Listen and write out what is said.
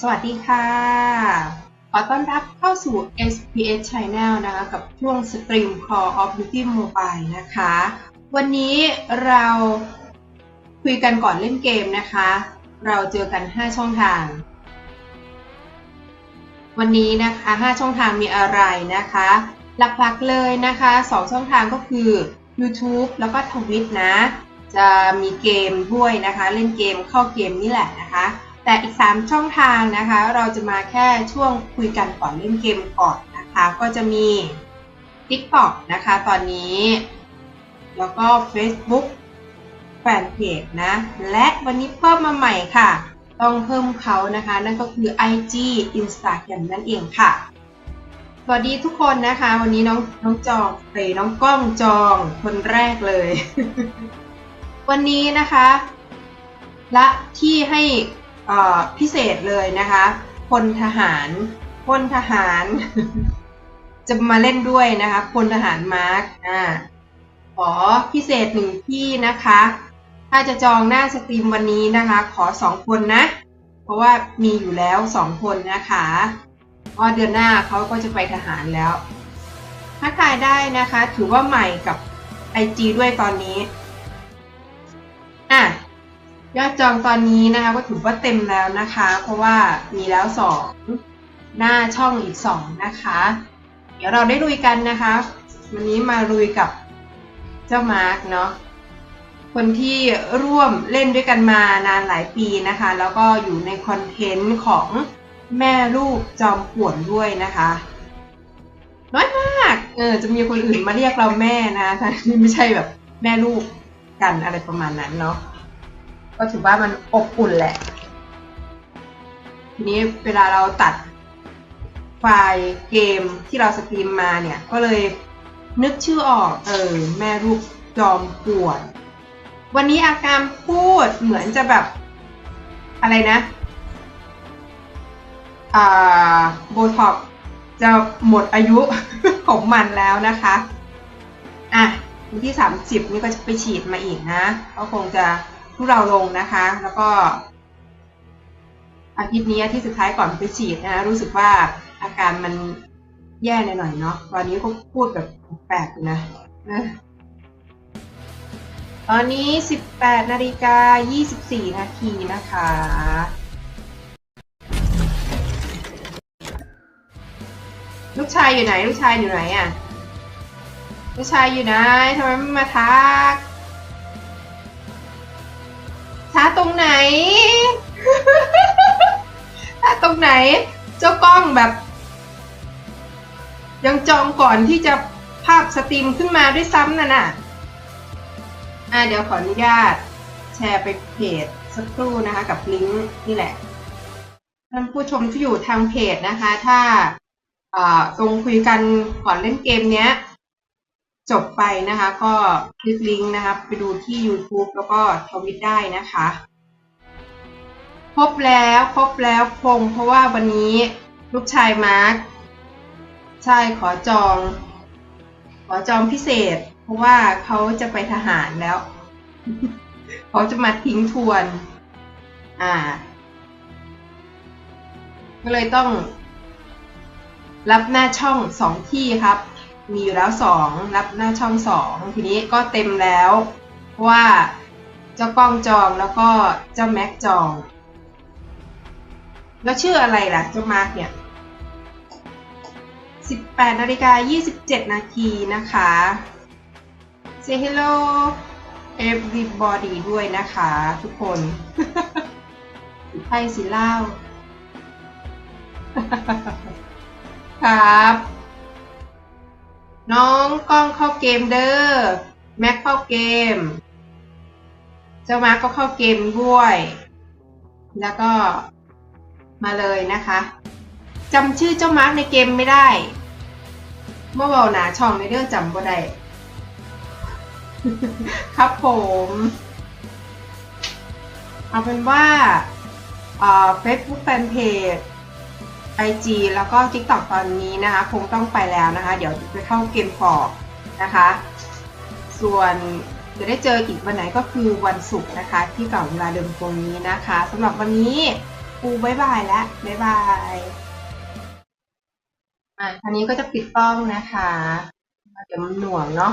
สวัสดีค่ะ ขอต้อนรับเข้าสู่ SPS Channel นะคะ กับช่วง Stream Call of Duty Mobile นะคะ วันนี้เราคุยกันก่อนเล่นเกมนะคะ เราเจอกัน 5 ช่องทาง วันนี้นะคะ 5 ช่องทางมีอะไรนะคะ หลักๆเลยนะคะ 2 ช่องทางก็คือ YouTube แล้วก็ทวิตนะ จะมีเกมด้วยนะคะ เล่นเกมเข้าเกมนี่แหละนะคะ แต่อีก 3 ช่องทางนะคะ เราจะมาแค่ช่วงคุยกันก่อนเล่นเกมก่อนนะคะ ก็จะมี TikTok นะคะตอนนี้ แล้วก็ Facebook แฟนเพจนะ และวันนี้เพิ่มมาใหม่ค่ะ ต้องเพิ่มเขานะคะ นั่นก็คือ IG Instagram นั่นเองค่ะ สวัสดีทุกคนนะคะ วันนี้น้องน้องจองเอยน้องกล้องจองคนแรกเลย วันนี้นะคะและที่ให้ พิเศษเลยนะคะพลทหารพลทหาร จะมาเล่นด้วยนะคะพลทหารมาร์กอ่าขอพิเศษหนึ่งที่นะคะ ถ้าจะจองหน้าสตรีมวันนี้นะคะ ขอสองคนนะ เพราะว่ามีอยู่แล้วสองคนนะคะเพราะเดือนหน้าเขาก็จะไปทหารแล้วถ้าทายได้นะคะ ถือว่าใหม่กับ IG ด้วยตอนนี้ ยอดจองตอนนี้นะคะก็ถือว่าเต็มแล้วนะคะ เพราะว่ามีแล้วสองหน้าช่องอีกสองนะคะ เดี๋ยวเราได้ลุยกันนะคะ วันนี้มาลุยกับเจ้ามาร์กเนาะคนที่ร่วมเล่นด้วยกันมานานหลายปีนะคะ แล้วก็อยู่ในคอนเทนต์ของแม่ลูกจอมป่วนด้วยนะคะน้อยมากเออจะมีคนอื่นมาเรียกเราแม่นะทั้งที่ไม่ใช่แบบแม่ลูกกันอะไรประมาณนั้นเนาะ ก็ถือว่ามันอบอุ่นแหละ ทีนี้เวลาเราตัดไฟล์เกมที่เราสตรีมมาเนี่ย ก็เลยนึกชื่อออก เออ แม่ลูกจอมปวนวันนี้อาการพูดเหมือนจะแบบ อะไรนะ อ่า โบท็อกจะหมดอายุของมันแล้วนะคะ อะวันที่ 30 นี่ก็จะไปฉีดมาอีกนะ ก็คงจะ ทุเราลงนะคะ แล้วก็อาทิตย์นี้ทิตย์สุดท้ายก่อนไปฉีดนะรู้สึกว่าอาการมันแย่หน่อยๆเนาะตอนนี้ก็พูดแบบแปลกๆนะนะตอนนี้ 18นาฬิกา24 นาทีนะคะ ลูกชายอยู่ไหน ลูกชายอยู่ไหนอะ ลูกชายอยู่ไหนทำไมไม่มาทัก ช้าตรงไหนช้าตรงไหน เจ้ากล้องแบบ ยังจองก่อนที่จะภาพสตรีมขึ้นมาด้วยซ้ำน่ะน่ะ อ่าเดี๋ยวขออนุญาต แชร์ไปเพจสักครู่นะคะ กับลิงก์นี่แหละท่านผู้ชมที่อยู่ทางเพจนะคะ ถ้าอ่าตรงคุยกันก่อนเล่นเกมเนี้ย จบไปนะคะก็คลิกลิงก์นะคะไปดูที่ YouTube แล้วก็ทวิตได้นะคะ ครบแล้วครบแล้วพงเพราะว่าวันนี้ลูกชายมาร์คใช่ขอจอง ขอจองพิเศษ เพราะว่าเขาจะไปทหารแล้วเขาจะมาทิ้งทวน อ่า ก็เลยต้องรับหน้าช่องสองที่ครับ มีอยู่แล้วสองรับหน้าช่องสองทีนี้ก็เต็มแล้วเพราะว่าเจ้ากล้องจองแล้วก็เจ้าแม็กจอง แล้วชื่ออะไรล่ะเจ้ามาร์กเนี่ย 18นาฬิกา27 นาทีนะคะ Say hello everybody ด้วยนะคะทุกคนไทยสิเล่า ครับ น้องกล้องเข้าเกมเด้อแม็กเข้าเกม เจ้ามาร์ก็เข้าเกมด้วย แล้วก็มาเลยนะคะจำชื่อเจ้ามาร์กในเกมไม่ได้เมื่อวานหนาช่องในเรื่องจำบ่ได้ครับผม เอาเป็นว่าเฟซบุ๊กแฟนเพจ IG แล้วก็ TikTok ตอนนี้นะคะ คงต้องไปแล้วนะคะ เดี๋ยวจะเข้าเกมฟอร์นะคะ ส่วนจะได้เจออีกวันไหนก็คือวันศุกร์นะคะ ที่เก่าเวลาเดิมตรงนี้นะคะสำหรับวันนี้รูบายบายแล้วบายบายอะคราวนี้ก็จะปิดกล้องนะคะ เดี๋ยวมันหน่วงเนาะ